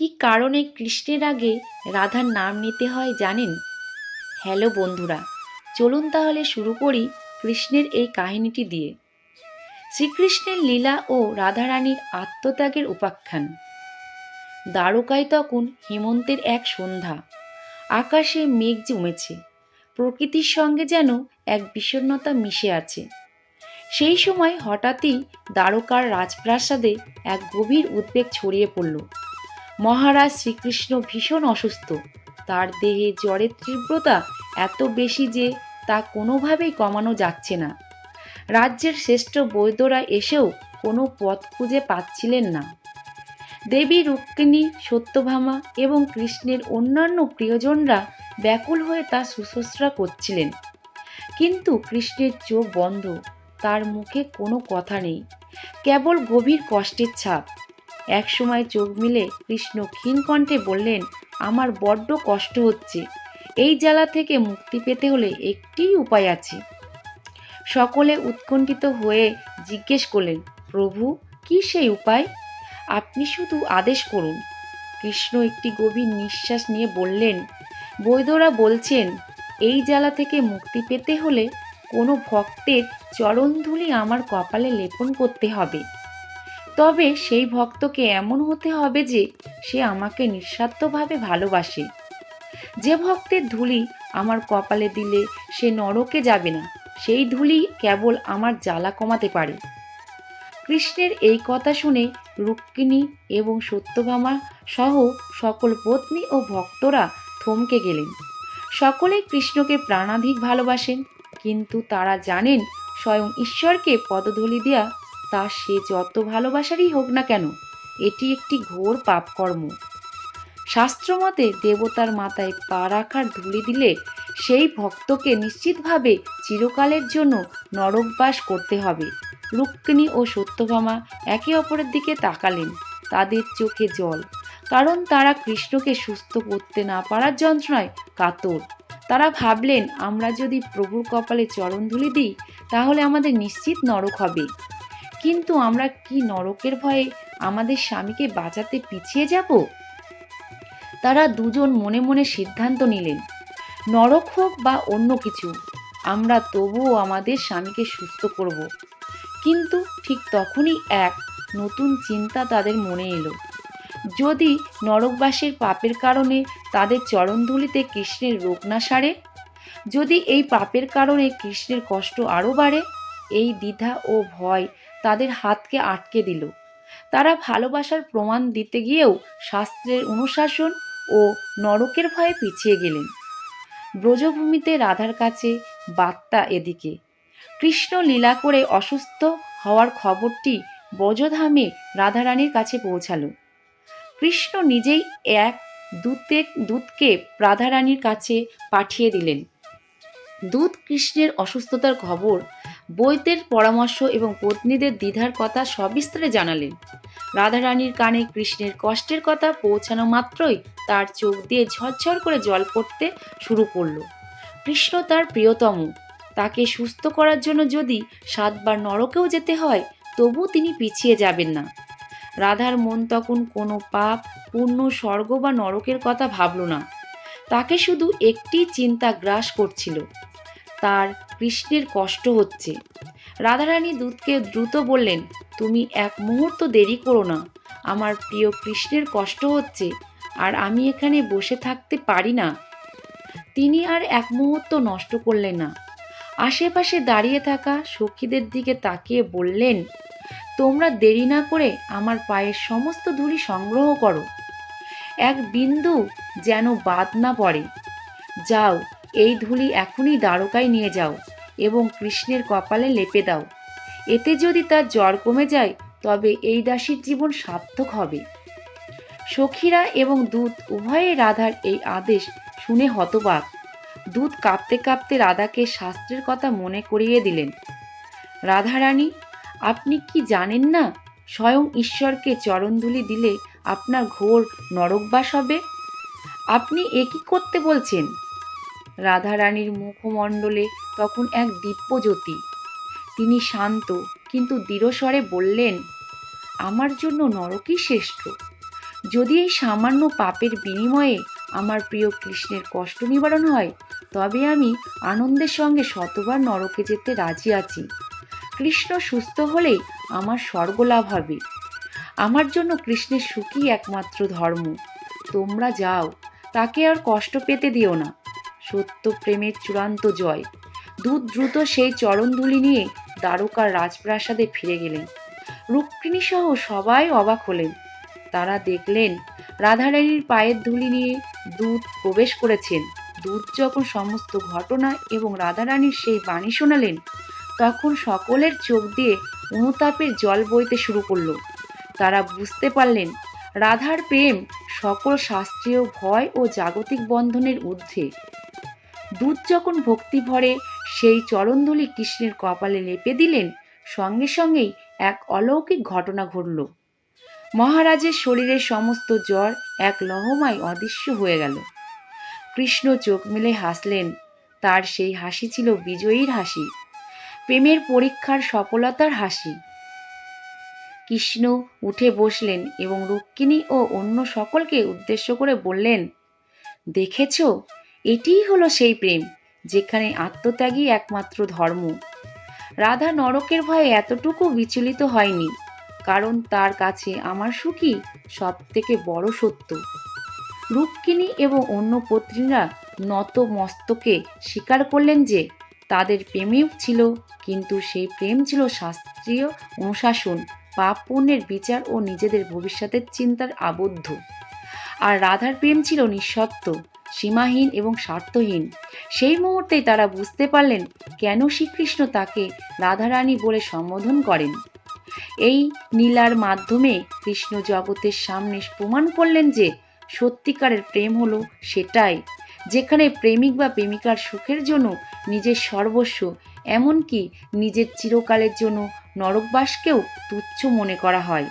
কি কারণে কৃষ্ণের আগে রাধার নাম নিতে হয় জানেন? হ্যালো বন্ধুরা, চলুন তাহলে শুরু করি কৃষ্ণের এই কাহিনীটি দিয়ে। শ্রীকৃষ্ণের লীলা ও রাধারানীর আত্মত্যাগের উপাখ্যান। দ্বারকায় তখন হেমন্তের এক সন্ধ্যা। আকাশে মেঘ জমেছে। প্রকৃতির সঙ্গে যেন এক বিষণ্ণতা মিশে আছে। সেই সময় হঠাৎই দ্বারকার রাজপ্রাসাদে এক গভীর উদ্বেগ ছড়িয়ে পড়ল। মহারাজ শ্রীকৃষ্ণ ভীষণ অসুস্থ। তার দেহে জ্বরের তীব্রতা এত বেশি যে তা কোনোভাবেই কমানো যাচ্ছে না। রাজ্যের শ্রেষ্ঠ বৈদ্যরা এসেও কোনো পথ খুঁজে পাচ্ছিলেন না। দেবী রুক্মিণী, সত্যভামা এবং কৃষ্ণের অন্যান্য প্রিয়জনরা ব্যাকুল হয়ে তা শুশ্রূষা করছিলেন। কিন্তু কৃষ্ণের চোখ বন্ধ, তার মুখে কোনো কথা নেই, কেবল গভীর কষ্টের ছাপ। একসময় চোখ মিলে কৃষ্ণ ক্ষীণ কণ্ঠে বললেন, আমার বড্ড কষ্ট হচ্ছে। এই জ্বালা থেকে মুক্তি পেতে হলে একটিই উপায় আছে সকলে উৎকণ্ঠিত হয়ে জিজ্ঞেস করলেন, প্রভু, কি সেই উপায়? আপনি শুধু আদেশ করুন কৃষ্ণ একটি গভীর নিঃশ্বাস নিয়ে বললেন, বৈদরা বলছেন, এই জ্বালা থেকে মুক্তি পেতে হলে কোনো ভক্তের চরণধুলি আমার কপালে লেপন করতে হবে। তবে সেই ভক্তকে এমন হতে হবে যে সে আমাকে নিঃস্বার্থভাবে ভালোবাসে। যে ভক্তের ধুলি আমার কপালে দিলে সে নরকে যাবে না, সেই ধুলি কেবল আমার জ্বালা কমাতে পারে। কৃষ্ণের এই কথা শুনে রুক্মিণী এবং সত্যভামা সহ সকল পত্নী ও ভক্তরা থমকে গেলেন। সকলেই কৃষ্ণকে প্রাণাধিক ভালোবাসেন, কিন্তু তারা জানেন স্বয়ং ঈশ্বরকে পদধূলি দেয়া তা সে যত ভালোবাসারই হোক না কেন, এটি একটি ঘোর পাপকর্ম। শাস্ত্রমতে দেবতার মাথায় পা রাখার ধুলি দিলে সেই ভক্তকে নিশ্চিতভাবে চিরকালের জন্য নরকবাস করতে হবে। রুক্মিণী ও সত্যভামা একে অপরের দিকে তাকালেন, তাদের চোখে জল, কারণ তারা কৃষ্ণকে সুস্থ করতে না পারার যন্ত্রণায় কাতর। তারা ভাবলেন, আমরা যদি প্রভুর কপালে চরণধুলি দিই, তাহলে আমাদের নিশ্চিত নরক হবে। কিন্তু আমরা কি নরকের ভয়ে আমাদের স্বামীকে বাঁচাতে পিছিয়ে যাব? তারা দুজন মনে মনে সিদ্ধান্ত নিলেন, নরক হোক বা অন্য কিছু, আমরা তবুও আমাদের স্বামীকে সুস্থ করব। কিন্তু ঠিক তখনই এক নতুন চিন্তা তাদের মনে এলো। যদি নরকবাসীর পাপের কারণে তাদের চরণধুলিতে কৃষ্ণের রোগ না সারে, যদি এই পাপের কারণে কৃষ্ণের কষ্ট আরও বাড়ে, এই দ্বিধা ও ভয় তাদের হাতকে আটকে দিল। তারা ভালোবাসার প্রমাণ দিতে গিয়েও শাস্ত্রের অনুশাসন ও নরকের ভয়ে পিছিয়ে গেলেন। ব্রজভূমিতে রাধার কাছে বার্তা এদিকে, কৃষ্ণ লীলা করে অসুস্থ হওয়ার খবরটি ব্রজধামে রাধারানীর কাছে পৌঁছালো। কৃষ্ণ নিজেই এক দূতে, দূতকে রাধারানীর কাছে পাঠিয়ে দিলেন। দূত কৃষ্ণের অসুস্থতার খবর বৈদ্যের পরামর্শ এবং পত্নীদের দ্বিধার কথা সবিস্তারে জানালেন। রাধারানীর কানে কৃষ্ণের কষ্টের কথা পৌঁছানো মাত্রই তার চোখ দিয়ে ঝরঝর করে জল পড়তে শুরু করল। কৃষ্ণ তার প্রিয়তম। তাকে সুস্থ করার জন্য যদি সাতবার নরকেও যেতে হয়, তবু তিনি পিছিয়ে যাবেন না। রাধার মন তখন কোনো পাপ পূর্ণ স্বর্গ বা নরকের কথা ভাবল না। তাকে শুধু একটি চিন্তা গ্রাস করছিল। তার কৃষ্ণের কষ্ট হচ্ছে। রাধারানী দূতকে দ্রুত বললেন, তুমি এক মুহূর্ত দেরি করো না। আমার প্রিয় কৃষ্ণের কষ্ট হচ্ছে, আর আমি এখানে বসে থাকতে পারি না তিনি আর এক মুহূর্ত নষ্ট করলেন না। আশেপাশে দাঁড়িয়ে থাকা সখীদের দিকে তাকিয়ে বললেন, তোমরা দেরি না করে আমার পায়ের সমস্ত ধুলি সংগ্রহ করো। এক বিন্দু যেন বাদ না পড়ে। যাও, এই ধুলি এখনই দ্বারকায় নিয়ে যাও। এবং কৃষ্ণের কপালে লেপে দাও। এতে যদি তার জ্বর কমে যায়, তবে এই দাসীর জীবন সার্থক হবে। সখীরা এবং দূত উভয়ে রাধার এই আদেশ শুনে হতবাক। দূত কাঁপতে কাঁপতে রাধাকে শাস্ত্রের কথা মনে করিয়ে দিলেন। রাধারানী, আপনি কি জানেন না, স্বয়ং ঈশ্বরকে চরণধুলি দিলে আপনার ঘোর নরকবাস হবে? আপনি এ কি করতে বলছেন? রাধারানীর মুখমণ্ডলে তখন এক দিব্যজ্যোতি। তিনি শান্ত কিন্তু দৃঢ়স্বরে বললেন, আমার জন্য নরকই শ্রেষ্ঠ। যদি এই সামান্য পাপের বিনিময়ে আমার প্রিয় কৃষ্ণের কষ্ট নিবারণ হয়, তবে আমি আনন্দের সঙ্গে শতবার নরকে যেতে রাজি আছি। কৃষ্ণ সুস্থ হলেই আমার স্বর্গ লাভ হবে। আমার জন্য কৃষ্ণের সুখই একমাত্র ধর্ম। তোমরা যাও, তাকে আর কষ্ট পেতে দিও না। সত্য প্রেমের চূড়ান্ত জয়। দূত দ্রুত সেই চরণধুলি নিয়ে দ্বারকার রাজপ্রাসাদে ফিরে গেলেন। রুক্মিণী সহ সবাই অবাক হলেন। তারা দেখলেন, রাধারানীর পায়ের ধুলি নিয়ে দূত প্রবেশ করেছেন। দূত যখন সমস্ত ঘটনা এবং রাধারানীর সেই বাণী শোনালেন, তখন সকলের চোখ দিয়ে অনুতাপের জল বইতে শুরু করল। তারা বুঝতে পারলেন রাধার প্রেম সকল শাস্ত্রীয় ভয় ও জাগতিক বন্ধনের ঊর্ধ্বে। দূত যখন ভক্তি ভরে সেই চরণধুলি কৃষ্ণের কপালে লেপে দিলেন, সঙ্গে সঙ্গেই এক অলৌকিক ঘটনা ঘটল। মহারাজের শরীরের সমস্ত জ্বর এক লহমায় অদৃশ্য হয়ে গেল। কৃষ্ণ চোখ মেলে হাসলেন, তার সেই হাসি ছিল বিজয়ীর হাসি। প্রেমের পরীক্ষার সফলতার হাসি। কৃষ্ণ উঠে বসলেন এবং রুক্মিণী ও অন্য সকলকে উদ্দেশ্য করে বললেন, দেখেছ, এটিই হলো সেই প্রেম, যেখানে আত্মত্যাগই একমাত্র ধর্ম। রাধা নরকের ভয়ে এতটুকু বিচলিত হয়নি, কারণ তার কাছে আমার সুখী সব থেকে বড় সত্য। রুক্মিণী এবং অন্য পত্নীরা নত মস্তকে স্বীকার করলেন যে, তাদের প্রেমেও ছিল, কিন্তু সেই প্রেম ছিল শাস্ত্রীয় অনুশাসন। পাপ পুণ্যের বিচার ও নিজেদের ভবিষ্যতের চিন্তার আবদ্ধ। আর রাধার প্রেম ছিল নিঃসত্ত্ব সীমাহীন এবং স্বার্থহীন। সেই মুহূর্তেই তারা বুঝতে পারলেন কেন শ্রীকৃষ্ণ তাকে রাধারানী বলে সম্বোধন করেন। এই নীলার মাধ্যমে কৃষ্ণ জগতের সামনে প্রমাণ করলেন যে সত্যিকারের প্রেম হলো সেটাই, যেখানে প্রেমিক বা প্রেমিকার সুখের জন্য নিজের সর্বস্ব, এমনকি নিজের চিরকালের জন্য নরকবাসকেও তুচ্ছ মনে করা হয়।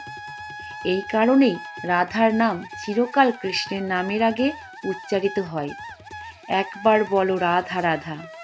এই কারণেই রাধার নাম চিরকাল কৃষ্ণের নামের আগে উচ্চারিত হয়। একবার বলো রাধা রাধা।